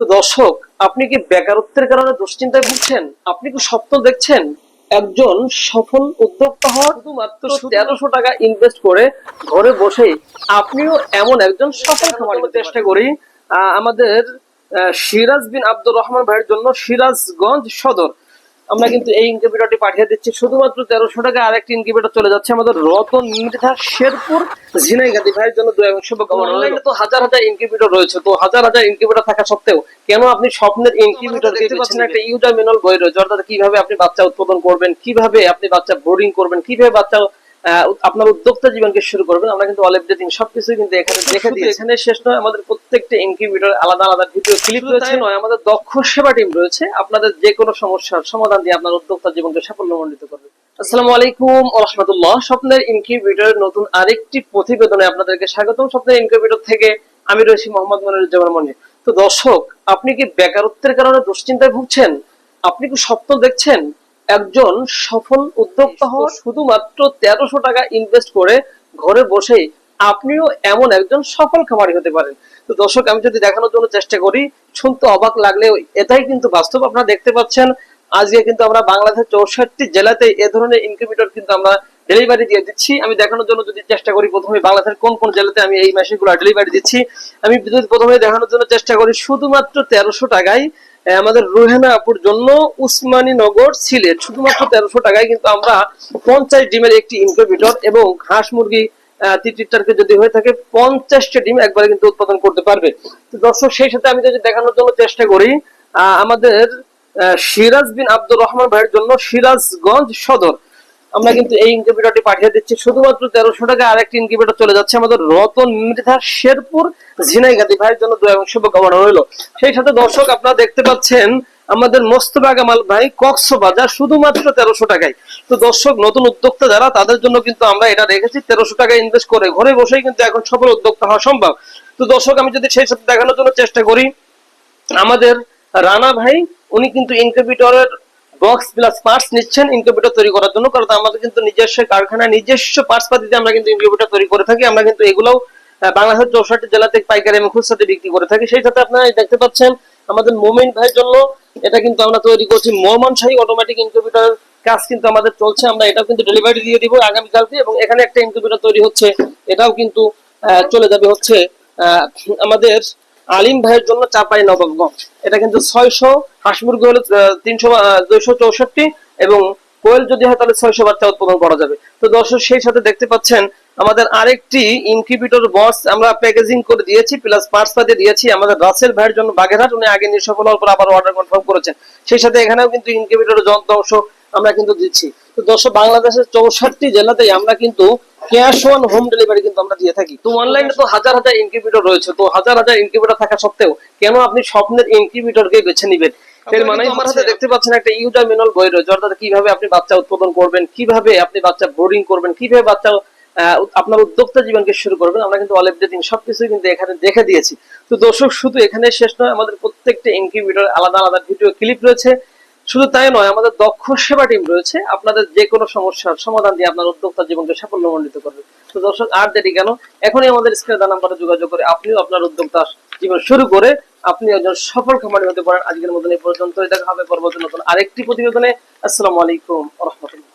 তো দর্শক আপনি কি বেকারত্বের কারণে দুশ্চিন্তায় ভুগছেন? আপনি কি স্বপ্ন দেখছেন? একজন সফল উদ্যোক্তা হওয়ার শুধুমাত্র তেরোশো টাকা ইনভেস্ট করে ঘরে বসেই আপনিও এমন একজন সফল খামারি চেষ্টা করি। আহ, আমাদের সিরাজ বিন আব্দুর রহমান ভাইয়ের জন্য সিরাজগঞ্জ সদর। আমরা কিন্তু এই ইনকিউবেটরটি পাঠিয়ে দিচ্ছি। শুধুমাত্র তেরোশো টাকা আর একটি ইনকিউবেটর চলে যাচ্ছে আমাদের রতন মৃধা শেরপুর ঝিনাইগাতি ভাইয়ের জন্য দু এবং শুভকামনা অনলাইনে তো হাজার হাজার ইনকিউবেটর রয়েছে তো হাজার হাজার ইনকিউবেটর থাকা সত্ত্বেও কেন আপনি স্বপ্নের ইনকিউবেটর দেখতে পাচ্ছেন একটা ইউজার মেনল বই রয়েছে অর্থাৎ কীভাবে আপনি বাচ্চা উৎপাদন করবেন কীভাবে আপনি বাচ্চা বোর্ডিং করবেন কীভাবে বাচ্চা আপনার উদ্যোক্তা জীবনকে শুরু করবেন। আমরা কিন্তু অল এভরিথিং সবকিছু কিন্তু এখানে দেখে দিই এখানে শেষ নয় আমাদের প্রত্যেকটা ইনকিউবেটর আলাদা আলাদা ভিডিও ক্লিপ রয়েছে। নয় আমাদের দক্ষ সেবা টিম রয়েছে। আপনাদের যে কোনো সমস্যার সমাধান দিয়ে আপনার উদ্যোক্তা জীবনকে সাফল্যমণ্ডিত করবে। আসসালামু আলাইকুম রহমতুল্লাহ। স্বপ্নের ইনকিউবেটরের নতুন আরেকটি প্রতিবেদনে আপনাদেরকে স্বাগতম। স্বপ্নের ইনকিউবেটর থেকে আমি রয়েছি মোহাম্মদ মনিরুজ্জামান মনির তো দর্শক আপনি কি বেকারত্বের কারণে দুশ্চিন্তায় ভুগছেন? আপনি কি স্বপ্ন দেখছেন? একজন সফল উদ্যোক্তা হওয়া শুধুমাত্র তেরোশো টাকা ইনভেস্ট করে ঘরে বসেই আপনিও এমন একজন সফল খামারি হতে পারেন। তো দর্শক আমি যদি দেখানোর জন্য চেষ্টা করি শুনতে অবাক লাগলেও এটাই কিন্তু বাস্তব আপনারা দেখতে পাচ্ছেন। আজকে কিন্তু আমরা বাংলাদেশের চৌষট্টি জেলাতে এ ধরনের ইনকিউবেটর কিন্তু আমরা ডেলিভারি দিয়ে দিচ্ছি। আমি দেখানোর জন্য যদি চেষ্টা করি প্রথমে বাংলাদেশের কোন কোন জেলাতে আমি এই মেশিনগুলো ডেলিভারি দিচ্ছি। আমি যদি প্রথমে দেখানোর জন্য চেষ্টা করি শুধুমাত্র তেরোশো টাকায় আমাদের রুহেনা আপুর জন্য উসমানী নগর সিলেট। শুধুমাত্র তেরোশো টাকায় কিন্তু আমরা পঞ্চাশ ডিমের একটি ইনকিউবেটর এবং হাঁস মুরগি যদি হয়ে থাকে পঞ্চাশটা ডিম একবারে কিন্তু উৎপাদন করতে পারবে। তো দর্শক, সেই সাথে আমি যদি দেখানোর জন্য চেষ্টা করি আমাদের সিরাজ বিন আব্দুর রহমান ভাইয়ের জন্য সিরাজগঞ্জ সদর। আমরা কিন্তু এই ইনকিউবেটরটি পাঠিয়ে দিচ্ছি। শুধুমাত্র তেরোশো টাকা আরেকটি ইনকিউবেটর চলে যাচ্ছে আমাদের রতন মৃধা শেরপুর ঝিনাইগাতি। ভাইয়ের জন্য দু এবং শুভকামনা রইল। সেই সাথে দর্শক, আপনারা দেখতে পাচ্ছেন আমাদের মোস্তফা কামাল ভাই কক্সবাজার শুধুমাত্র তেরোশো টাকায়। তো দর্শক, নতুন উদ্যোক্তা যারা, তাদের জন্য কিন্তু আমরা এটা রেখেছি। তেরোশো টাকা ইনভেস্ট করে ঘরে বসেই কিন্তু এখন সফল উদ্যোক্তা হওয়া সম্ভব। তো দর্শক, আমি যদি সেই সাথে দেখানোর জন্য চেষ্টা করি, আমাদের রানা ভাই, উনি কিন্তু ইনকিউবেটরের বক্স প্লাস পার্টস নিচ্ছেন ইনকিউবেটর তৈরি করার জন্য, কারণ আমাদের কিন্তু নিজস্ব কারখানা, নিজস্ব পার্টস পাতিতে আমরা কিন্তু ইনকিউবেটর তৈরি করে থাকি। আমরা কিন্তু এগুলোও বাংলাদেশের চৌষট্টি জেলাতে পাইকারি এবং খুচরাতে বিক্রি করে থাকি। সেই সাথে আপনারা দেখতে পাচ্ছেন, আমাদের মোমিন ভাইয়ের জন্য এটা কিন্তু আমরা তৈরি করছি মোহাম্মদ অটোমেটিক ইনকিউবেটর কাজ কিন্তু আমাদের চলছে, আমরা এটাও কিন্তু ডেলিভারি দিয়ে দিব আগামীকালকে, এবং এখানে একটা ইনকিউবেটর তৈরি হচ্ছে, এটাও কিন্তু চলে যাবে হচ্ছে আমাদের আলিম ভাইয়ের জন্য চাপাই নবাবগঞ্জ। এটা কিন্তু ছয়শো হাঁস মুরগি হলে তিনশো দুইশো চৌষট্টি এবং কোয়েল যদি হয় তাহলে ছয়শো বাচ্চা উৎপাদন করা যাবে। তো দর্শক, সেই সাথে দেখতে পাচ্ছেন আমাদের আরেকটি ইনকিউবেটর বক্স আমরা প্যাকেজিং করে দিয়েছি প্লাস পার্টস পাতে দিয়েছি। আমাদের রাসেল ভাইয়ের জন্য বাগেরহাট, উনি আগে নিঃসফল হওয়ার পর আবার অর্ডার কনফার্ম করেছেন। সেই সাথে এখানেও কিন্তু ইনকিউবেটরের যন্ত্র অংশ আমরা কিন্তু দিচ্ছি। তো দর্শক, বাংলাদেশের চৌষট্টি জেলাতেই আমরা কিন্তু ক্যাশ অন হোম ডেলিভারি কিন্তু আমরা দিয়ে থাকি। তো অনলাইনে তো হাজার হাজার ইনকিউবেটর রয়েছে। তো হাজার হাজার ইনকিউবেটর থাকা সত্ত্বেও কেন আপনি স্বপ্নের ইনকিউবেটরকে বেছে নিবেন? এর মানে আমার হাতে দেখতে পাচ্ছেন একটা বই রয়েছে। অর্থাৎ কীভাবে আপনি বাচ্চা উৎপাদন করবেন কীভাবে আপনি বাচ্চা বোর্ডিং করবেন কীভাবে বাচ্চা আহ, আপনার উদ্যোক্তা জীবনকে শুরু করবেন আমরা কিন্তু অল এভরিথিং সবকিছু কিন্তু এখানে দেখে দিয়েছি। তো দর্শক শুধু এখানে শেষ নয় আমাদের প্রত্যেকটা ইনকিউবেটর আলাদা আলাদা ভিডিও ক্লিপ রয়েছে। শুধু তাই নয়, আমাদের দক্ষ সেবা টিম রয়েছে। আপনাদের যে কোনো সমস্যার সমাধান দিয়ে আপনার উদ্যোক্তা জীবনকে সাফল্যমণ্ডিত করবে। তো দর্শক, আর দেরি কেন? এখনই আমাদের স্ক্রিনে দেওয়া নাম্বারে যোগাযোগ করে আপনিও আপনার উদ্যোক্তা জীবন শুরু করে আপনি একজন সফল খামারি হতে পারেন। আজকের মতন এই পর্যন্ত দেখা হবে পরবর্তী নতুন আরেকটি প্রতিবেদনে। আসসালামু আলাইকুম রহমতুল্লাহ।